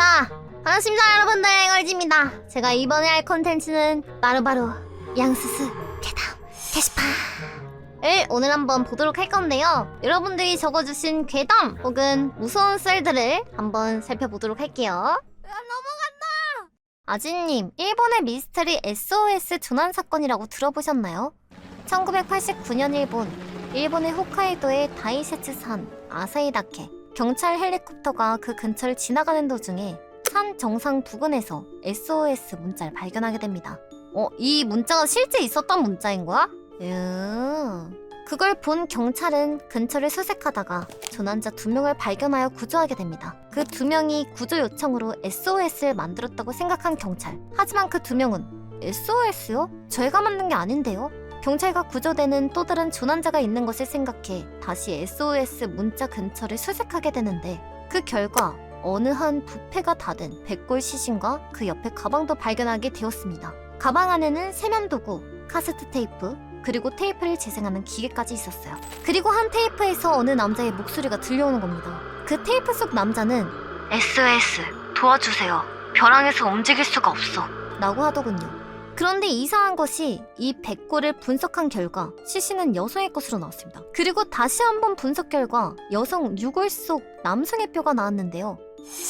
자, 반갑습니다 여러분들 앵얼지입니다. 제가 이번에 할 컨텐츠는 바로바로 양스스 괴담 게시판 을 오늘 한번 보도록 할 건데요. 여러분들이 적어주신 괴담 혹은 무서운 썰들을 한번 살펴보도록 할게요. 아진님, 일본의 미스터리 SOS 조난 사건이라고 들어보셨나요? 1989년 일본, 일본의 홋카이도의 다이세츠산 아사히다케 경찰 헬리콥터가 그 근처를 지나가는 도중에 산 정상 부근에서 SOS 문자를 발견하게 됩니다. 어, 이 문자가 실제 있었던 문자인 거야? 음. 그걸 본 경찰은 근처를 수색하다가 조난자 두 명을 발견하여 구조하게 됩니다. 그 두 명이 구조 요청으로 SOS를 만들었다고 생각한 경찰. 하지만 그 두 명은 SOS요? 저희가 만든 게 아닌데요? 경찰과 구조대는 또 다른 조난자가 있는 것을 생각해 다시 SOS 문자 근처를 수색하게 되는데 그 결과 어느 한 부패가 닫은 백골 시신과 그 옆에 가방도 발견하게 되었습니다. 가방 안에는 세면도구, 카세트 테이프, 그리고 테이프를 재생하는 기계까지 있었어요. 그리고 한 테이프에서 어느 남자의 목소리가 들려오는 겁니다. 그 테이프 속 남자는 SOS 도와주세요. 벼랑에서 움직일 수가 없어. 라고 하더군요. 그런데 이상한 것이 이 백골을 분석한 결과 시신은 여성의 것으로 나왔습니다. 그리고 다시 한번 분석 결과 여성 유골 속 남성의 뼈가 나왔는데요.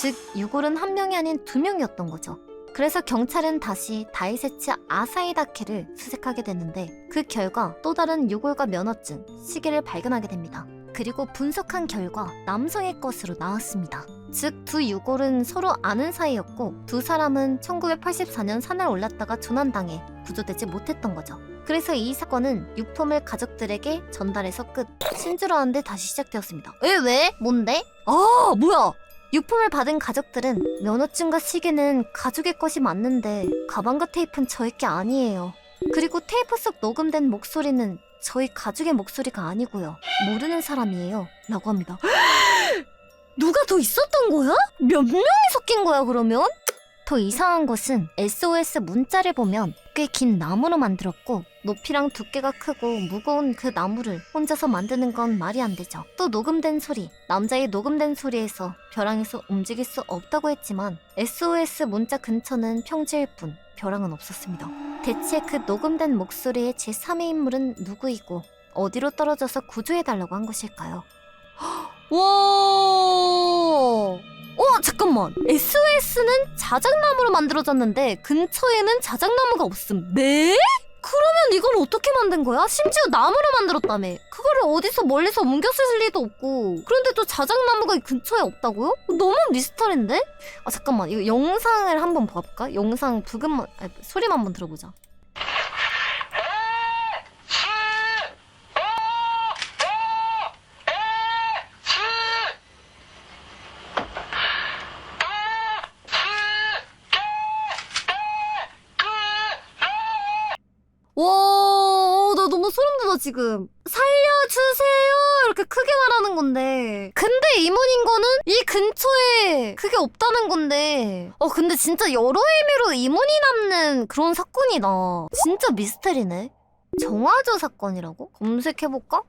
즉 유골은 한 명이 아닌 두 명이었던 거죠. 그래서 경찰은 다시 다이세츠 아사이다케를 수색하게 됐는데 그 결과 또 다른 유골과 면허증, 시계를 발견하게 됩니다. 그리고 분석한 결과 남성의 것으로 나왔습니다. 즉 두 유골은 서로 아는 사이였고 두 사람은 1984년 산을 올랐다가 조난당해 구조되지 못했던 거죠. 그래서 이 사건은 유품을 가족들에게 전달해서 끝. 신주로 하는데 다시 시작되었습니다. 왜 왜? 뭔데? 아 뭐야? 유품을 받은 가족들은 면허증과 시계는 가족의 것이 맞는데 가방과 테이프는 저의 게 아니에요. 그리고 테이프 속 녹음된 목소리는 저희 가족의 목소리가 아니고요. 모르는 사람이에요. 라고 합니다. 누가 더 있었던 거야? 몇 명이 섞인 거야, 그러면? 더 이상한 것은 SOS 문자를 보면 꽤 긴 나무로 만들었고 높이랑 두께가 크고 무거운 그 나무를 혼자서 만드는 건 말이 안 되죠. 또 녹음된 소리, 남자의 녹음된 소리에서 벼랑에서 움직일 수 없다고 했지만 SOS 문자 근처는 평지일 뿐 벼랑은 없었습니다. 대체 그 녹음된 목소리의 제3의 인물은 누구이고 어디로 떨어져서 구조해달라고 한 것일까요? 와! 어, 잠깐만. SOS는 자작나무로 만들어졌는데 근처에는 자작나무가 없음. 네? 그러면 이걸 어떻게 만든 거야? 심지어 나무로 만들었다며. 그거를 어디서 멀리서 옮겼을 리도 없고. 그런데 또 자작나무가 이 근처에 없다고요? 너무 미스터리인데? 아, 잠깐만. 이거 영상을 한번 봐볼까? 영상 부금만, 아니, 소리만 한번 들어보자. 와, 어, 나 너무 소름 돋아, 지금. 살려주세요! 이렇게 크게 말하는 건데. 근데 이문인 거는 이 근처에 그게 없다는 건데. 어, 근데 진짜 여러 의미로 이문이 남는 그런 사건이다. 진짜 미스테리네. 정화조 사건이라고? 검색해볼까?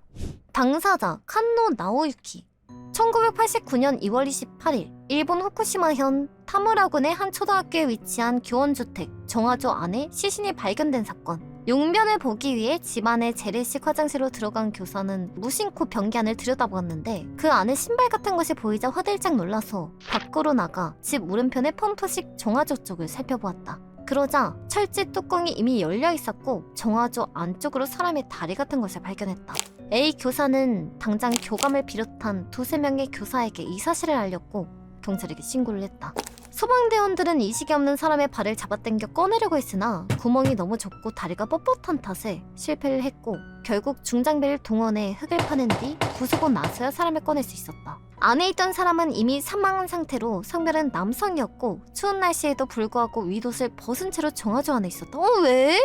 당사자, 칸노 나오유키. 1989년 2월 28일 일본 후쿠시마현 타무라군의 한 초등학교에 위치한 교원주택 정화조 안에 시신이 발견된 사건. 용변을 보기 위해 집안의 재래식 화장실로 들어간 교사는 무심코 변기 안을 들여다보았는데 그 안에 신발 같은 것이 보이자 화들짝 놀라서 밖으로 나가 집 오른편의 펌프식 정화조 쪽을 살펴보았다. 그러자 철제 뚜껑이 이미 열려 있었고 정화조 안쪽으로 사람의 다리 같은 것을 발견했다. A 교사는 당장 교감을 비롯한 두세 명의 교사에게 이 사실을 알렸고 경찰에게 신고를 했다. 소방대원들은 의식이 없는 사람의 발을 잡아당겨 꺼내려고 했으나 구멍이 너무 좁고 다리가 뻣뻣한 탓에 실패를 했고 결국 중장비를 동원해 흙을 파낸 뒤 부수고 나서야 사람을 꺼낼 수 있었다. 안에 있던 사람은 이미 사망한 상태로 성별은 남성이었고 추운 날씨에도 불구하고 윗옷을 벗은 채로 정화조 안에 있었다. 어 왜?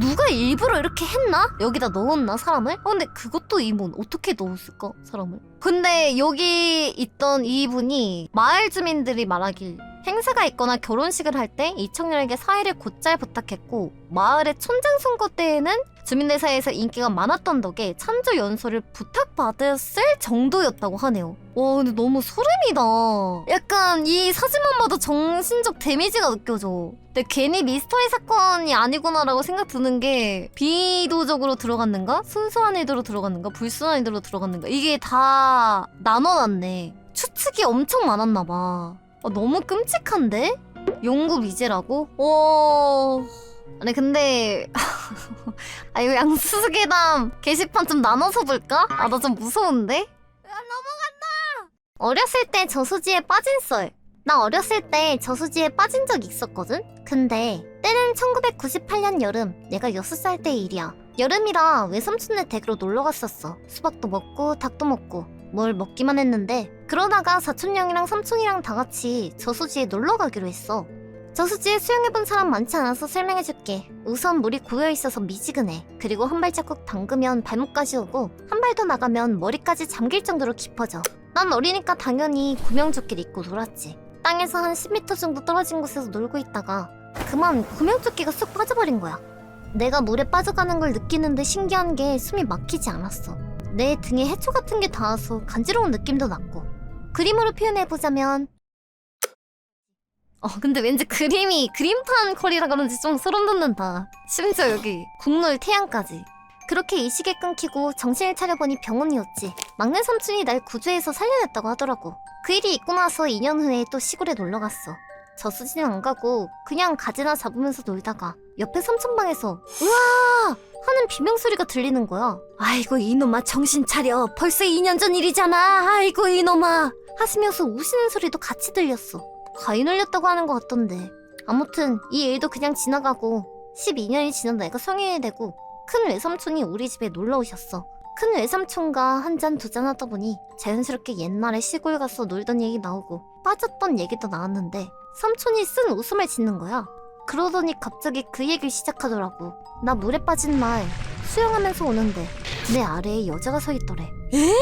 누가 일부러 이렇게 했나? 여기다 넣었나 사람을? 어 근데 그것도 이문 어떻게 넣었을까 사람을? 근데 여기 있던 이분이 마을 주민들이 말하길 행사가 있거나 결혼식을 할 때 이 청년에게 사회를 곧잘 부탁했고 마을의 촌장 선거 때에는 주민들 사이에서 인기가 많았던 덕에 참조 연설을 부탁받았을 정도였다고 하네요. 와 근데 너무 소름이다. 약간 이 사진만 봐도 정신적 데미지가 느껴져. 근데 괜히 미스터리 사건이 아니구나라고 생각 드는 게 비도적으로 들어갔는가? 순수한 의도로 들어갔는가? 불순한 의도로 들어갔는가? 이게 다 나눠놨네. 추측이 엄청 많았나 봐. 어, 너무 끔찍한데? 용구 미제라고? 오. 아니 근데 아 이거 양수수계담 게시판 좀 나눠서 볼까? 아 나 좀 무서운데? 넘어간다. 어렸을 때 저수지에 빠진 썰. 나 어렸을 때 저수지에 빠진 적 있었거든? 근데 때는 1998년 여름 내가 6살 때 일이야 여름이라 외삼촌네 댁으로 놀러 갔었어 수박도 먹고 닭도 먹고 뭘 먹기만 했는데 그러다가 사촌형이랑 삼촌이랑 다 같이 저수지에 놀러 가기로 했어. 저수지에 수영해본 사람 많지 않아서 설명해줄게. 우선 물이 고여있어서 미지근해. 그리고 한 발자국 담그면 발목까지 오고 한 발 더 나가면 머리까지 잠길 정도로 깊어져. 난 어리니까 당연히 구명조끼를 입고 놀았지. 땅에서 한 10m 정도 떨어진 곳에서 놀고 있다가 그만 구명조끼가 쑥 빠져버린 거야. 내가 물에 빠져가는 걸 느끼는데 신기한 게 숨이 막히지 않았어. 내 등에 해초 같은 게 닿아서 간지러운 느낌도 났고. 그림으로 표현해보자면 어 근데 왠지 그림이 그림판 컬이라 그런지 좀 소름 돋는다. 심지어 여기 국룰 태양까지. 그렇게 이식에 끊기고 정신을 차려보니 병원이었지. 막내 삼촌이 날 구조해서 살려냈다고 하더라고. 그 일이 있고 나서 2년 후에 또 시골에 놀러 갔어. 저수지는 안 가고 그냥 가지나 잡으면서 놀다가 옆에 삼촌방에서 우와 하는 비명소리가 들리는 거야. 아이고 이놈아 정신 차려. 벌써 2년 전 일이잖아. 아이고 이놈아 하시면서 우시는 소리도 같이 들렸어. 과인 흘렸다고 하는 것 같던데. 아무튼 이 일도 그냥 지나가고 12년이 지난 내가 성인이 되고 큰 외삼촌이 우리 집에 놀러 오셨어. 큰 외삼촌과 한 잔 두 잔 하다 보니 자연스럽게 옛날에 시골 가서 놀던 얘기 나오고 빠졌던 얘기도 나왔는데 삼촌이 쓴 웃음을 짓는 거야. 그러더니 갑자기 그 얘기를 시작하더라고. 나 물에 빠진 날 수영하면서 오는데 내 아래에 여자가 서 있더래. 에?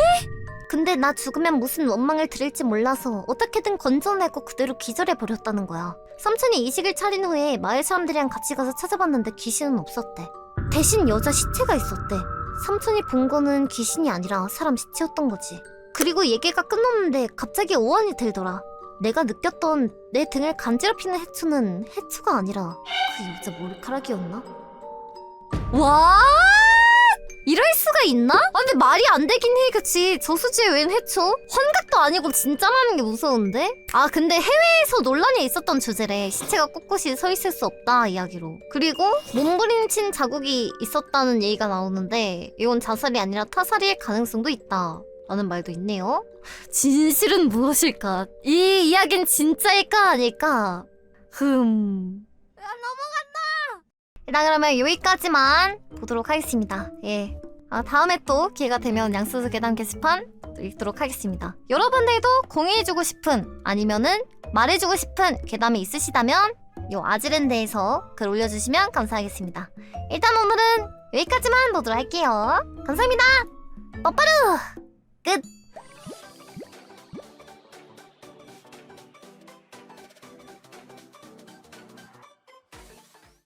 근데 나 죽으면 무슨 원망을 들을지 몰라서 어떻게든 건져내고 그대로 기절해 버렸다는 거야. 삼촌이 이식을 차린 후에 마을 사람들이랑 같이 가서 찾아봤는데 귀신은 없었대. 대신 여자 시체가 있었대. 삼촌이 본 거는 귀신이 아니라 사람 시체였던 거지. 그리고 얘기가 끝났는데 갑자기 오한이 들더라. 내가 느꼈던 내 등을 간지럽히는 해초는 해초가 아니라 그 여자 머리카락이었나? 와! 이럴 수가 있나? 아, 근데 말이 안 되긴 해, 그치? 저수지에 웬 해초? 환각도 아니고 진짜라는 게 무서운데? 아, 근데 해외에서 논란이 있었던 주제래. 시체가 꿋꿋이 서 있을 수 없다, 이야기로. 그리고 몸부림친 자국이 있었다는 얘기가 나오는데, 이건 자살이 아니라 타살일 가능성도 있다. 라는 말도 있네요. 진실은 무엇일까? 이 이야기는 진짜일까 아닐까? 흠. 일단 그러면 여기까지만 보도록 하겠습니다. 예. 아, 다음에 또 기회가 되면 양수수 계단 게시판 또 읽도록 하겠습니다. 여러분들도 공유해주고 싶은 아니면은 말해주고 싶은 괴담이 있으시다면 요 아즈랜드에서 글 올려주시면 감사하겠습니다. 일단 오늘은 여기까지만 보도록 할게요. 감사합니다. 빠빠루 끝.